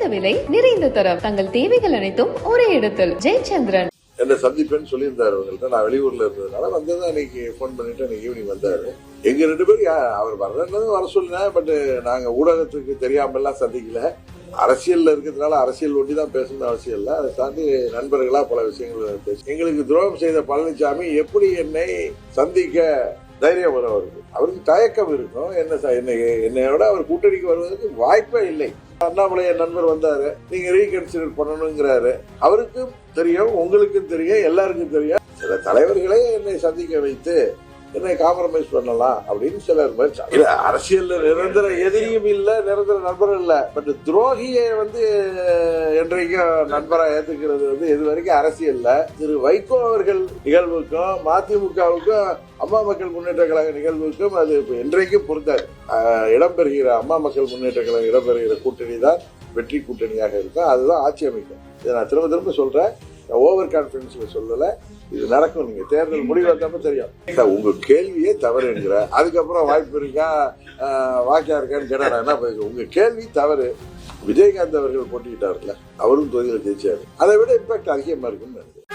குறைந்த விலை நிறைந்த தரம். தங்கள் தேவைகள் அனைத்தும் ஒரே இடத்தில். ஜெயச்சந்திரன். என்ன சந்திப்பேன்னு சொல்லியிருந்தாரு அவங்கள்ட்ட. நான் வெளியூர்ல இருந்ததுனால வந்தது அன்னைக்கு ஃபோன் பண்ணிட்டு அன்னைக்கு ஈவினிங் வந்தாரு. எங்க ரெண்டு பேரும் அவர் வர்றதுன்னு வர சொல்லினேன். பட் நாங்க ஊடகத்துக்கு தெரியாமலாம் சந்திக்கல. அரசியல்ல இருக்கிறதுனால அரசியல் ஒட்டி தான் பேசணும்னு அவசியம் இல்லை. அதை தாண்டி நண்பர்களா பல விஷயங்கள் பேசு எங்களுக்கு துரோகம் செய்த பழனிசாமி எப்படி என்னை சந்திக்க தைரியம் வரும் அவருக்கு? அவருக்கு தயக்கம் இருக்கும். என்ன என்னை என்னையோட அவர் கூட்டணிக்கு வருவதற்கு வாய்ப்பே இல்லை. அண்ணாமலை நண்பர் வந்தாரு. நீங்க ரீகன்சிடர் பண்ணணுங்கிறாரு. அவருக்கும் தெரியும் உங்களுக்கும் தெரியும் எல்லாருக்கும் தெரியும். சில தலைவர்களே என்னை சந்திக்க வைத்து என்னை காம்ப்ரமைஸ் பண்ணலாம் அப்படின்னு சிலர் முயற்சி இல்ல நிரந்தர எதிரியும் இல்லை நிரந்தர நண்பரும் இல்லை. பட் துரோகியை வந்து என்றைக்கும் நண்பராக ஏத்துக்கிறது வந்து இது வரைக்கும் அரசியல்ல. திரு வைகோ அவர்கள் நிகழ்வுக்கும் மதிமுகவுக்கும் அம்மா மக்கள் முன்னேற்ற கழக நிகழ்வுக்கும் அது என்றைக்கும் பொருந்தாது. இடம்பெறுகிற அம்மா மக்கள் முன்னேற்ற கழகம் இடம்பெறுகிற கூட்டணி தான் வெற்றி கூட்டணியாக இருக்கும். அதுதான் ஆட்சி அமைக்கும். இதை நான் திரும்ப திரும்ப சொல்றேன். ஓவர் கான்பிடன்ஸ்ல சொல்லலை. இது நடக்கும். நீங்க தேர்தல் முடிவு வந்தப்ப தெரியும். சார், உங்க கேள்வியே தவறு என்கிற அதுக்கப்புறம் வாய்ப்பு இருக்கா? வாக்கியா இருக்கான்னு கேட்டா என்ன பேசுறேன் உங்க கேள்வி தவறு. விஜயகாந்த் அவர்கள் போட்டிக்கிட்டாருல்ல அவரும் தொகுதியில் ஜெயிச்சாரு. அதை விட இம்பாக்ட் அதிகமா இருக்குன்னு நினைக்கிறேன்.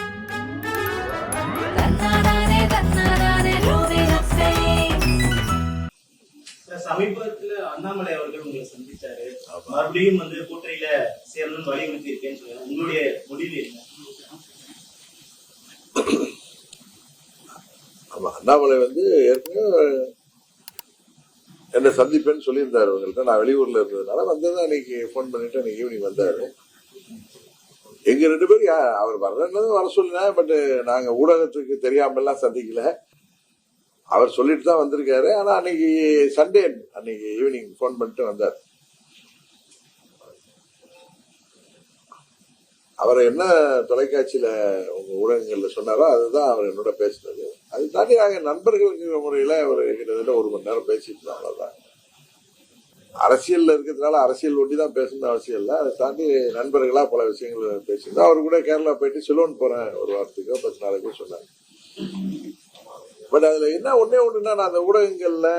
சமீபத்துல அண்ணாமலை அவர்கள் உங்களை சந்திச்சாரு. மறுபடியும் வந்து கூட்டணியில சேரணும்னு வலியுறுத்தி இருக்கேன்னு சொல்லுங்க. உங்களுடைய முடிவு என்ன? ஆமா அண்ணாமலை வந்து ஏற்கனவே என்ன சந்திப்பேன்னு சொல்லியிருந்தாரு அவங்கள்ட்ட. நான் வெளியூர்ல இருந்ததுனால வந்தது அன்னைக்கு ஃபோன் பண்ணிட்டு அன்னைக்கு ஈவினிங் வந்தாரு. எங்க ரெண்டு பேரும் அவர் வர்றதுன்னு வர சொல்லினேன் பட் நாங்க ஊடகத்துக்கு தெரியாமலாம் சந்திக்கல. அவர் சொல்லிட்டு தான் வந்திருக்காரு. ஆனா அன்னைக்கு சண்டே அன்னைக்கு ஈவினிங் ஃபோன் பண்ணிட்டு வந்தார். அவர் என்ன தொலைக்காட்சியில உங்க ஊடகங்கள்ல சொன்னாரோ அதுதான் அவர் என்னோட பேசினது. அது தாண்டி நாங்கள் நண்பர்களுங்கிற முறையில அவர் கிட்டத்தட்ட ஒரு மணி நேரம் பேசிட்டு இருந்தோம் அவ்வளவுதான். அரசியல்ல இருக்கிறதுனால அரசியல் ஒட்டி தான் பேசணும்னு அவசியம் இல்லை. அதை தாண்டி நண்பர்களா பல விஷயங்கள் பேசியிருந்தோம் அவர் கூட கேரளா போயிட்டு சிலோன் போறேன் ஒரு வாரத்துக்கோ பத்து நாளைக்கோ சொன்னாங்க பட் அதுல என்ன ஒன்றே ஒன்றுன்னா நான் அந்த ஊடகங்கள்ல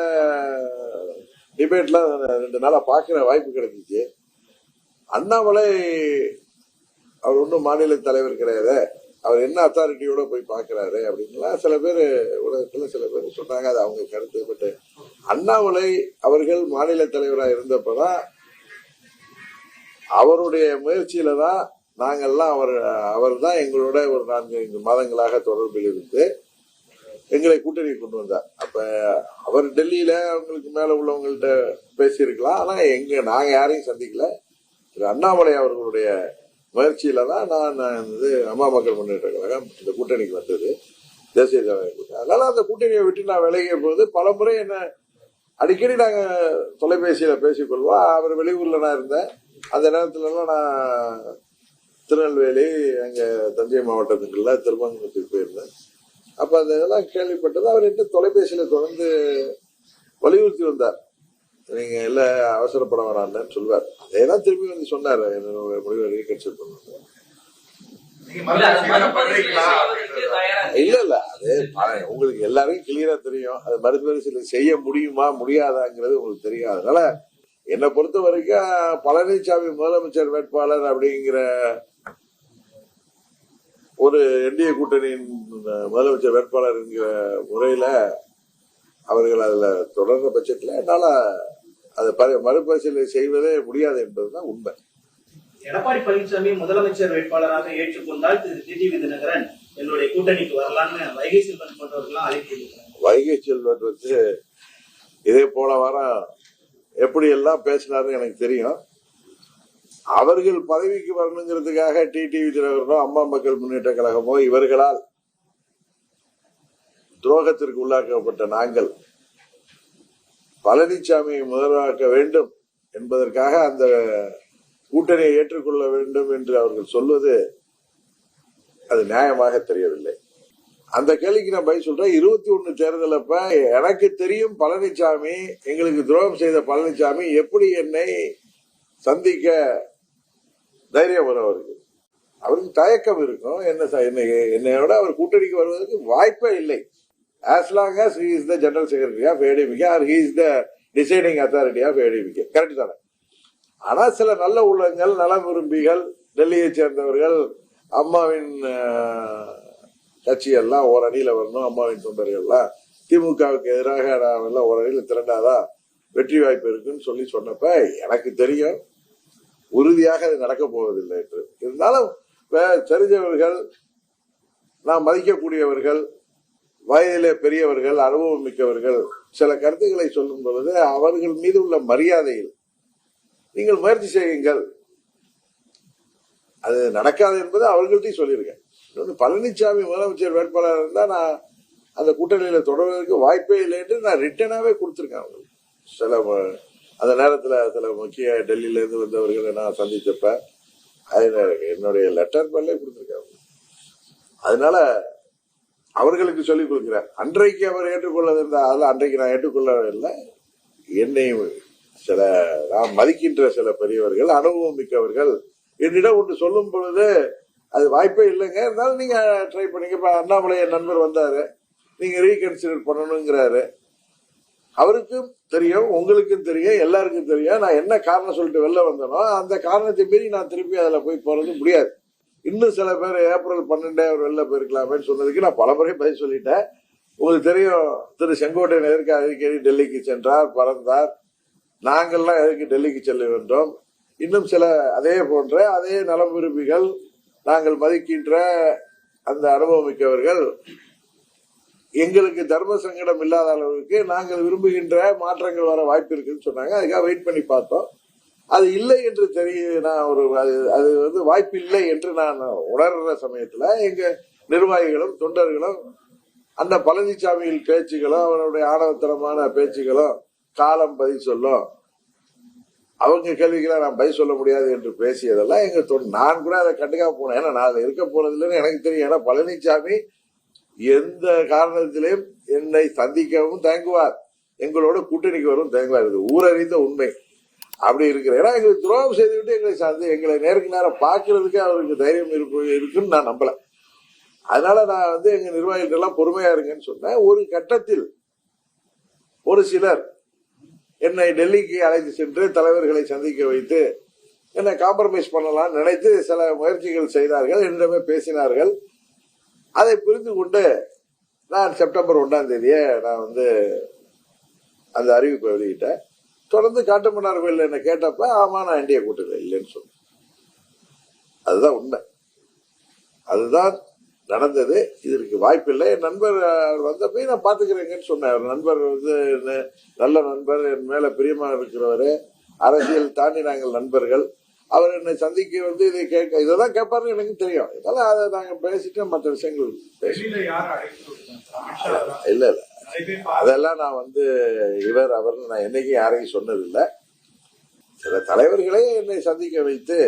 டிபேட்லாம் ரெண்டு நாளாக பார்க்குற வாய்ப்பு கிடைச்சிச்சு. அண்ணாமலை அவர் ஒன்றும் மாநில தலைவர் கிடையாது. அவர் என்ன அத்தாரிட்டியோட போய் பார்க்கறாரு அப்படின்லாம் சில பேர் உலகத்தில் சில பேர் சொன்னாங்க. அது அவங்க கருத்து. பட்டு அண்ணாமலை அவர்கள் மாநில தலைவராக இருந்தப்போ தான் அவருடைய முயற்சியில தான் நாங்கள்லாம் அவர் அவர் தான் எங்களோட ஒரு நான்கு ஐந்து மாதங்களாக தொடர்பில் இருந்து எங்களை கூட்டணி கொண்டு வந்தார். அப்ப அவர் டெல்லியில அவங்களுக்கு மேல உள்ளவங்கள்ட்ட பேசியிருக்கலாம். ஆனா எங்க நாங்க யாரையும் சந்திக்கல. திரு அண்ணாமலை அவர்களுடைய முயற்சியில தான் நான் நான் வந்து அம்மா மக்கள் முன்னேற்ற கழகம் இந்த கூட்டணிக்கு வந்தது. தேசிய ஜனநாயக கூட்டணி. அதனால அந்த கூட்டணியை விட்டு நான் விலகிய போது பல முறை என்ன அடிக்கடி நாங்கள் தொலைபேசியில் பேசிக்கொள்வோம். அவர் வெளியூர்ல நான் இருந்தேன். அந்த நேரத்துலலாம் நான் திருநெல்வேலி அங்கே தஞ்சை மாவட்டத்துக்குள்ள திருமங்கலத்துக்கு போயிருந்தேன். அப்போ அந்த இதெல்லாம் கேள்விப்பட்டது. அவர் என்ன தொலைபேசியில் தொடர்ந்து வலியுறுத்தி வந்தார். நீங்க இல்ல அவசரப்பட வேணாம்னு சொல்லுவார் அதே தான் திரும்பி வந்து சொன்னார் என்னோட முடிவை ரீகன்சிடர் பண்ணுங்க இல்ல இல்ல அது உங்களுக்கு எல்லாருக்கும் கிளியரா தெரியும். அது மறுபரிசீலனை செய்ய முடியுமா முடியாதாங்கிறது உங்களுக்கு தெரியும். அதனால என்னை பொறுத்த வரைக்கும் பழனிசாமி முதலமைச்சர் வேட்பாளர் அப்படிங்கிற ஒரு என்டிஏ கூட்டணியின் முதலமைச்சர் வேட்பாளர் என்கிற முறையில அவர்கள் அதுல தொடர்ந்த பட்சத்துல என்னால அதை பரி- மறுபரிசீலனை செய்வதே முடியாது என்பதுதான் உண்மை. எடப்பாடி பழனிசாமி முதலமைச்சர் வேட்பாளராக ஏற்றுக்கொண்டால் திரு. டிடிவி தினகரன் என்னுடைய கூட்டணிக்கு வரலாம்னு வைகை செல்வன் போன்றவர்கள்லாம் அழைப்பு விடுக்கிறாங்க வைகை செல்வன் வந்து இதே போல வாரம் எப்படி எல்லாம் பேசினாருன்னு எனக்கு தெரியும். அவர்கள் பதவிக்கு வரணுங்கிறதுக்காக டிடிவி தினகரனோ அம்மா மக்கள் முன்னேற்ற கழகமோ இவர்களால் துரோகத்திற்கு உள்ளாக்கப்பட்ட நாங்கள் பழனிசாமியை முதல்வராக்க வேண்டும் என்பதற்காக அந்த கூட்டணியை ஏற்றுக்கொள்ள வேண்டும் என்று அவர்கள் சொல்வது அது நியாயமாக தெரியவில்லை. அந்த கேள்விக்கு நான் பதில் சொல்றேன். இருபத்தி ஒண்ணு தேர்தல் அப்ப எனக்கு தெரியும் பழனிசாமி எங்களுக்கு துரோகம் செய்த பழனிசாமி எப்படி என்னை சந்திக்க தைரியம் வரும் அவருக்கு அவருக்கு தயக்கம் இருக்கும். என்ன என்னை என்னையோட அவர் கூட்டணிக்கு வருவதற்கு வாய்ப்பே இல்லை. As long as he is the general secretary of ADMK or he is the deciding authority of ADMK correct தானே? ஆனா சில நல்ல உள்ளங்கள் நலம் விரும்பிகள் டெல்லியை சேர்ந்தவர்கள் அம்மாவின் அஹ், கட்சியெல்லாம் ஓரணியில வரணும் அம்மாவின் தொண்டர்கள்லாம். திமுகவுக்கு எதிராக நாம் எல்லாம் ஓரணியில திரண்டாதான் வெற்றி வாய்ப்பு இருக்குன்னு சொல்லி சொன்னப்ப எனக்கு தெரியும். உறுதியாக அது நடக்க போவதில்லை என்று. இருந்தாலும் தெரிஞ்சவர்கள் நாம் மதிக்கக்கூடியவர்கள் வயதிலே பெரியவர்கள் அனுபவம் மிக்கவர்கள் சில கருத்துக்களை சொல்லும் பொழுது அவர்கள் மீது உள்ள மரியாதையில் நீங்கள் முயற்சி செய்யுங்கள். அது நடக்காது என்பது அவர்கள்ட்டையும் சொல்லியிருக்கேன். இன்னொன்று பழனிசாமி முதலமைச்சர் வேட்பாளர் இருந்தால் நான் அந்த கூட்டணியில தொடர்வதற்கு வாய்ப்பே இல்லை என்று நான் ரிட்டனாகவே கொடுத்துருக்கேன் அவங்களுக்கு. சில அந்த நேரத்தில் சில முக்கிய டெல்லியிலேருந்து வந்தவர்களை நான் சந்தித்தப்ப அது என்னுடைய லெட்டர் பேர்லேயே கொடுத்துருக்கேன் அவங்களுக்கு. அதனால அவர்களுக்கு சொல்லிக் கொடுக்கிறார். அன்றைக்கு அவர் ஏற்றுக்கொள்ளது அதில் அன்றைக்கு நான் ஏற்றுக்கொள்ளவில்லை என்னை சில நான் மதிக்கின்ற சில பெரியவர்கள் அனுபவம் மிக்கவர்கள் என்னிடம் ஒன்று சொல்லும் பொழுது அது வாய்ப்பே இல்லைங்க. இருந்தாலும் நீங்க ட்ரை பண்ணீங்க. இப்ப அண்ணாமலை என் நண்பர் வந்தாரு. நீங்க ரீகன்சிடர் பண்ணணுங்கிறாரு. அவருக்கும் தெரியும் உங்களுக்கும் தெரியும் எல்லாருக்கும் தெரியும். நான் என்ன காரணம் சொல்லிட்டு வெளில வந்தேனோ அந்த காரணத்தை மீறி நான் திருப்பி அதில் போய் போறது முடியாது. இன்னும் சில பேர் ஏப்ரல் பன்னெண்டே அவர் வெளில போயிருக்கலாமேன்னு சொன்னதுக்கு நான் பலமுறை பதில் சொல்லிட்டேன். உங்களுக்கு தெரியும் திரு செங்கோட்டையன் எதற்கு அடிக்கடி டெல்லிக்கு சென்றார் பறந்தார்? நாங்கள்லாம் எதற்கு டெல்லிக்கு செல்ல வேண்டும்? இன்னும் சில அதே போன்ற அதே நலம் விரும்பிகள் நாங்கள் மதிக்கின்ற அந்த அனுபவம் மிக்கவர்கள் எங்களுக்கு தர்ம சங்கடம் இல்லாத அளவுக்கு நாங்கள் விரும்புகின்ற மாற்றங்கள் வர வாய்ப்பு இருக்குன்னு சொன்னாங்க. அதுக்காக வெயிட் பண்ணி பார்த்தோம். அது இல்லை என்று தெரிய நான் ஒரு அது அது வந்து வாய்ப்பு இல்லை என்று நான் உணர்ற சமயத்துல எங்க நிர்வாகிகளும் தொண்டர்களும் அந்த பழனிசாமியின் பேச்சுகளும் அவனுடைய ஆணவத்தனமான பேச்சுகளும் காலம் பதில் சொல்லும். அவங்க கேள்விகளை நான் பதில் சொல்ல முடியாது என்று பேசியதெல்லாம் எங்க தொண்டு நான் கூட அதை கண்டுக்காம போனேன். ஏன்னா நான் அதை இருக்க போறது இல்லைன்னு எனக்கு தெரியும். ஏன்னா பழனிசாமி எந்த காரணத்திலையும் என்னை சந்திக்கவும் தயங்குவார். எங்களோட கூட்டணிக்கு வரும் தயங்குவார். இது ஊரறிந்த உண்மை. அப்படி இருக்கிற ஏன்னா எங்களுக்கு துரோகம் செய்துவிட்டு எங்களை சார்ந்து எங்களை நேருக்கு நேரம் பார்க்கறதுக்கு அவருக்கு தைரியம் இருக்கு இருக்குன்னு நான் நம்பல. அதனால நான் வந்து எங்க நிர்வாகிகள் எல்லாம் பொறுமையா இருங்கன்னு சொன்னேன். ஒரு கட்டத்தில் ஒரு சிலர் என்னை டெல்லிக்கு அழைத்து சென்று தலைவர்களை சந்திக்க வைத்து என்னை காம்ப்ரமைஸ் பண்ணலாம்னு நினைத்து சில முயற்சிகள் செய்தார்கள் என்னிடமே பேசினார்கள். அதை புரிந்து கொண்டு நான் செப்டம்பர் ஒன்றாம் தேதியே நான் வந்து அந்த அறிவிப்பை வெளியிட்டேன். தொடர்ந்து காட்டுமன்னார் கோயில் என்ன கேட்டப்ப ஆமா நான் இந்திய கூட்டத்தில் இல்லைன்னு சொன்னேன். அதுதான் உண்மை. அதுதான் நடந்தது. இதற்கு வாய்ப்பில்லை என் நண்பர் வந்தப்ப நான் பாத்துக்கிறேங்கன்னு சொன்னேன். அவர் நண்பர் வந்து என்ன- நல்ல நண்பர் என் மேல பிரியமா இருக்கிறவரு அரசியல் தாண்டி நாங்கள் நண்பர்கள். அவர் என்னை சந்திக்க வந்து இதை கேட்க இதைதான் கேட்பாருன்னு எனக்கு தெரியும். இதெல்லாம் அதை நாங்க பேசிட்டு மற்ற விஷயங்கள் தான். இல்ல இல்ல. அதெல்லாம் நான் வந்து இவர் அவர்னு நான் என்னைக்கும் யாரையும் சொன்னதில்லை. சில தலைவர்களே என்னை சந்திக்க வைத்து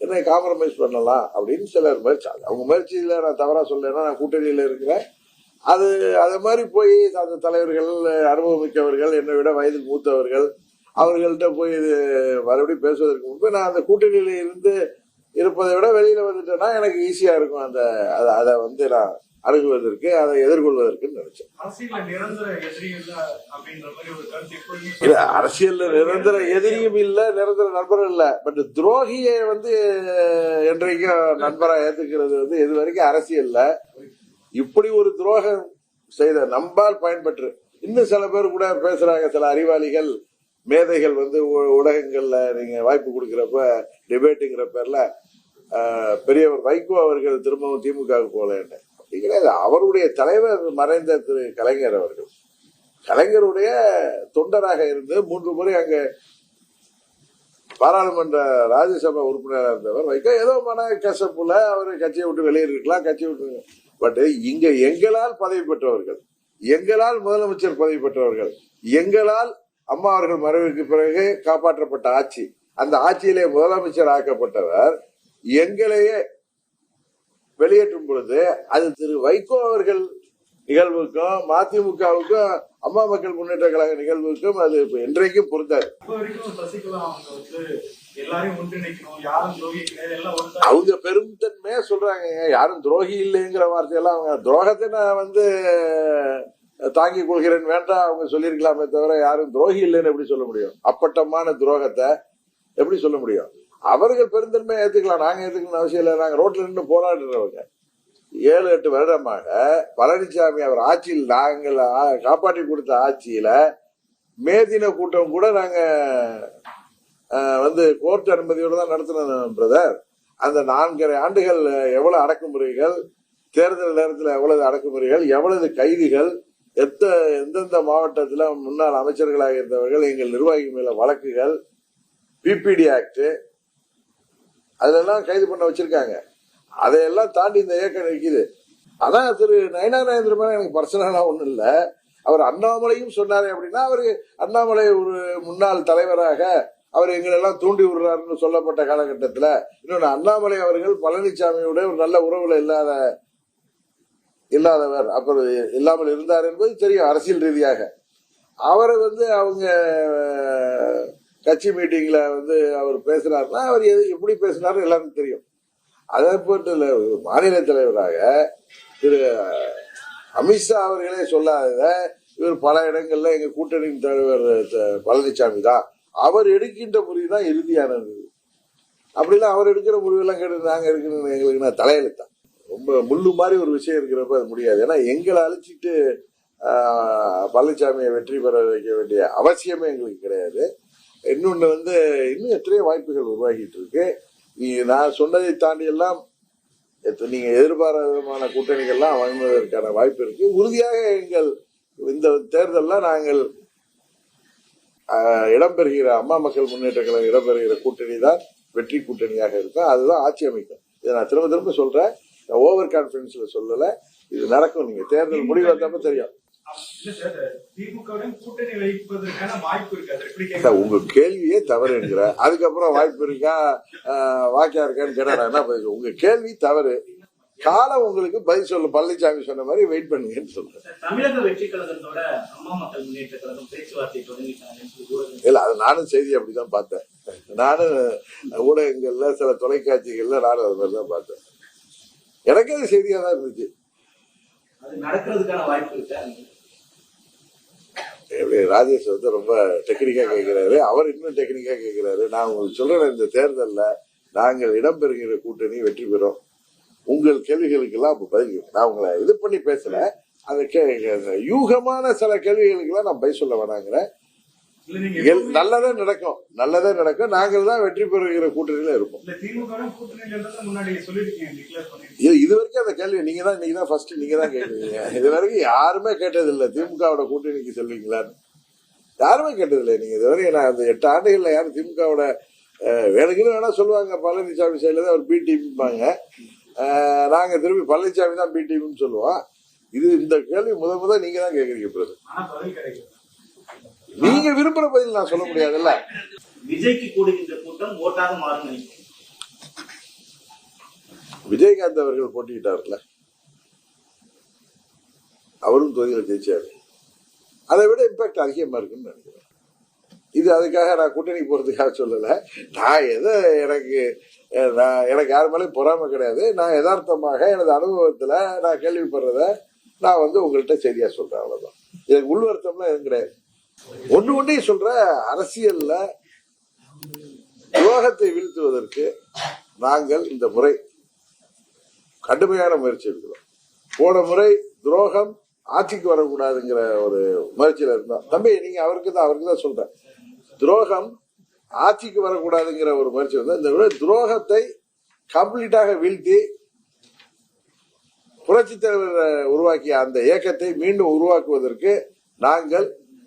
என்னை காம்ப்ரமைஸ் பண்ணலாம் அப்படின்னு சிலர் முயற்சி அவங்க முயற்சியில் நான் தவறாக சொல்லலைன்னா நான் கூட்டணியில் இருக்கிறேன். அது அது மாதிரி போய் அந்த தலைவர்கள் அனுபவமிக்கவர்கள் என்னை விட வயதில் மூத்தவர்கள் அவர்கள்ட்ட போய் இது மறுபடியும் பேசுவதற்கு முன்பு நான் அந்த கூட்டணியில் இருந்து இருப்பதை விட வெளியில் வந்துட்டேன்னா எனக்கு ஈஸியாக இருக்கும் அந்த அதை அதை வந்து நான் அணுகுவதற்கு அதை எதிர்கொள்வதற்குன்னு நினைச்சேன். இல்ல அரசியல்ல நிரந்தர எதிரியும் இல்ல நிரந்தர நண்பரும் இல்ல. பட் துரோகியை வந்து என்றைக்கும் நண்பரா ஏத்துக்கிறது வந்து இது வரைக்கும் அரசியல்ல. இப்படி ஒரு துரோகம் செய்த நம்பால் பயன்பெற்று இன்னும் சில பேர் கூட பேசுறாங்க சில அறிவாளிகள் மேதைகள் வந்து ஊடகங்கள்ல நீங்க வாய்ப்பு கொடுக்கறப்ப டிபேட்டுங்கிற பேர்ல பெரியவர் வைகோ அவர்கள் திரும்பவும் திமுகவுக்கு போல என்ன அப்படி கிடையாது அவருடைய தலைவர் மறைந்த திரு கலைஞர் அவர்கள். கலைஞருடைய தொண்டராக இருந்து மூன்று முறை அங்க பாராளுமன்ற ராஜ்யசபா உறுப்பினராக இருந்தவர். வைக்க ஏதோ மன கசப்புல அவர் கட்சியை விட்டு வெளியேறிருக்கலாம் கட்சியை விட்டு பட் இங்க எங்களால் பதவி பெற்றவர்கள் எங்களால் முதலமைச்சர் பதவி பெற்றவர்கள் எங்களால் அம்மா அவர்கள் மறைவுக்கு பிறகு காப்பாற்றப்பட்ட ஆட்சி அந்த ஆட்சியிலே முதலமைச்சர் ஆக்கப்பட்டவர் எங்களையே வெளியேற்றும் பொழுது அது திரு வைகோ அவர்கள் நிகழ்வுக்கும் மதிமுகவுக்கும் அம்மா மக்கள் முன்னேற்ற கழக நிகழ்வுக்கும் அது என்றைக்கும் பொருந்தாது. அவங்க பெருந்தன்மையா சொல்றாங்க யாரும் துரோகி இல்லைங்கிற வார்த்தையெல்லாம் அவங்க துரோகத்தை நான் வந்து தாங்கிக் கொள்கிறேன் வேண்டாம் அவங்க சொல்லியிருக்கலாமே தவிர யாரும் துரோகி இல்லைன்னு எப்படி சொல்ல முடியும்? அப்பட்டமான துரோகத்தை எப்படி சொல்ல முடியும்? அவர்கள் பெருந்தன்மையை ஏற்றுக்கலாம் நாங்கள் ஏற்றுக்கணும் அவசியம் இல்லை. நாங்கள் ரோட்டில் நின்று போராடுறவங்க. ஏழு எட்டு வருடமாக பழனிசாமி அவர் ஆட்சியில் நாங்கள் காப்பாற்றி கொடுத்த ஆட்சியில் மேதின கூட்டம் கூட நாங்கள் வந்து கோர்ட் அனுமதியோடு தான் நடத்தினோம் பிரதர். அந்த நான்கரை ஆண்டுகள் எவ்வளவு அடக்குமுறைகள் தேர்தல் நேரத்தில் எவ்வளவு அடக்குமுறைகள் எவ்வளவு கைதிகள் எத்த எந்தெந்த மாவட்டத்தில் முன்னாள் அமைச்சர்களாக இருந்தவர்கள் எங்கள் நிர்வாகி மேல வழக்குகள் பிபிடி ஆக்ட் அதெல்லாம் கைது பண்ண வச்சிருக்காங்க. அதையெல்லாம் தாண்டி இந்த இயக்கம் நிற்கிது அதான் திரு நயனாரேந்திர மேல எனக்கு பர்சனலாக ஒன்றும் இல்லை. அவர் அண்ணாமலையும் சொன்னாரு அப்படின்னா அவரு அண்ணாமலை ஒரு முன்னாள் தலைவராக அவர் எங்களெல்லாம் தூண்டி விடுறாருன்னு சொல்லப்பட்ட காலகட்டத்தில் இன்னொன்று அண்ணாமலை அவர்கள் பழனிசாமியோட ஒரு நல்ல உறவுல இல்லாத இல்லாதவர். அப்புறம் இல்லாமல் இருந்தார் என்பது தெரியும் அரசியல் ரீதியாக. அவரை வந்து அவங்க கட்சி மீட்டிங்ல வந்து அவர் பேசுறாருன்னா அவர் எது எப்படி பேசினாரு எல்லாருக்கும் தெரியும். அதை போட்டு மாநில தலைவராக திரு அமித்ஷா அவர்களே சொல்லாத இவர் பல இடங்கள்ல எங்க கூட்டணியின் தலைவர் பழனிசாமி தான். அவர் எடுக்கின்ற முடிவு தான் இறுதியானது அப்படிலாம் அவர் எடுக்கிற முடிவெல்லாம் கேட்டு நாங்க எடுக்கணும் எங்களுக்கு நான் தலையெழுத்தான். ரொம்ப முள்ளு மாதிரி ஒரு விஷயம் இருக்கிறப்ப அது முடியாது. ஏன்னா எங்களை அழைச்சிட்டு பழனிசாமியை வெற்றி பெற வைக்க வேண்டிய அவசியமே எங்களுக்கு கிடையாது. இன்னொன்று வந்து இன்னும் எத்தனையோ வாய்ப்புகள் உருவாகிட்டு இருக்கு. நீ நான் சொன்னதை தாண்டி எல்லாம் நீங்க எதிர்பாராத விதமான கூட்டணிகள்லாம் வழங்குவதற்கான வாய்ப்பு இருக்கு. உறுதியாக எங்கள் இந்த தேர்தலில் நாங்கள் இடம்பெறுகிற அம்மா மக்கள் முன்னேற்ற கழகம் இடம்பெறுகிற கூட்டணி தான் வெற்றி கூட்டணியாக இருக்கும். அதுதான் ஆட்சி அமைக்கும் இதை நான் திரும்ப திரும்ப சொல்றேன். ஓவர் கான்பிடன்ஸ்ல சொல்லலை. இது நடக்கும். நீங்க தேர்தல் முடிவு வந்தப்ப தெரியும். உங்க கேள்வியே தவறு என்கிற. அதுக்கப்புறம் வாய்ப்பு இருக்கா? வாக்கியா இருக்கான்னு கேட்டா என்ன பதில்? உங்க கேள்வி தவறு. காலம் உங்களுக்கு பதில் சொல்ல பழனிசாமி சொன்ன மாதிரி வெயிட் பண்ணுங்கன்னு சொல்றேன். தமிழக வெற்றி கழகத்தோட அம்மா மக்கள் முன்னேற்ற கழகம் பேச்சுவார்த்தை இல்ல அது நானும் செய்தி அப்படிதான் பார்த்தேன். நானும் ஊடகங்கள்ல சில தொலைக்காட்சிகள்ல நானும் அது மாதிரி தான் பார்த்தேன். எனக்கே அது செய்தியா தான் இருந்துச்சு. நடக்கிறதுக்கான வாய்ப்பு இருக்கா? எப்படி ராஜேஷ் வந்து ரொம்ப டெக்னிக்கா கேட்கிறாரு அவர் இன்னும் டெக்னிக்கா கேட்கிறாரு நான் உங்களுக்கு சொல்றேன் இந்த தேர்தல்ல நாங்கள் இடம்பெறுகிற கூட்டணி வெற்றி பெறும். உங்கள் கேள்விகளுக்கெல்லாம் அப்ப பதில் நான் உங்களை இது பண்ணி பேசல. அந்த யூகமான சில கேள்விகளுக்கெல்லாம் நான் பதில் சொல்ல வேணாங்கிறேன். நல்லதே நடக்கும். நல்லதே நடக்கும். நாங்கள் தான் வெற்றி பெறுகிற கூட்டணியில இருப்போம். இது வரைக்கும் அந்த கேள்வி நீங்க தான் நீங்க தான் ஃபர்ஸ்ட் நீங்க தான் கேட்குறீங்க இது வரைக்கும் யாருமே கேட்டது இல்ல திமுகவோட கூட்டணிக்கு செல்வீங்களான்னு. யாருமே கேட்டது இல்லை நீங்க இது வரைக்கும் நான் அந்த எட்டு ஆண்டுகள்ல யாரும் திமுகவோட வேணுக்குன்னு வேணா சொல்லுவாங்க. பழனிசாமி சைடுல தான் ஒரு பி டீம்பாங்க நாங்க திரும்பி பழனிசாமி தான் பி டீம்னு சொல்லுவோம். இது இந்த கேள்வி முத முத நீங்க தான் பிரதர். பதில் கிடைக்கல. நீங்க விரும்புற பதில் நான் சொல்ல முடியாதுல்ல? விஜய்க்கு கூடுகின்ற கூட்டம் ஓட்டாக மாறும் விஜயகாந்த் அவர்கள் போட்டியிட்டார்ல. அவரும் தொகுதியில் ஜெயிச்சாரு. அதை விட இம்பாக்ட் அதிகமா இருக்குன்னு நினைக்கிறேன். இது அதுக்காக நான் கூட்டணி போறதுக்காக சொல்லல. நான் எதை எனக்கு நான் எனக்கு யார் மேலேயும் பொறாமை கிடையாது. நான் யதார்த்தமாக எனது அனுபவத்துல நான் கேள்விப்படுறத நான் வந்து உங்கள்கிட்ட சரியா சொல்றேன் அவ்வளவுதான். எனக்கு உள்வருத்தம்லாம் எதுவும் கிடையாது. ஒன்று ஒன்றையும் சொல்ற அரசியல்ல துரோகத்தை வீழ்த்துவதற்கு நாங்கள் இந்த முறை கடுமையான முயற்சி எடுக்கிறோம். போன முறை துரோகம் ஆட்சிக்கு வரக்கூடாதுங்கிற ஒரு முயற்சியில இருந்தோம். தம்பி நீங்க அவருக்கு தான் அவருக்கு தான் சொல்றேன். துரோகம் ஆட்சிக்கு வரக்கூடாதுங்கிற ஒரு முயற்சி வந்து இந்த முறை துரோகத்தை கம்ப்ளீட்டாக வீழ்த்தி புரட்சித் தலைவர் உருவாக்கிய அந்த இயக்கத்தை மீண்டும் உருவாக்குவதற்கு நாங்கள்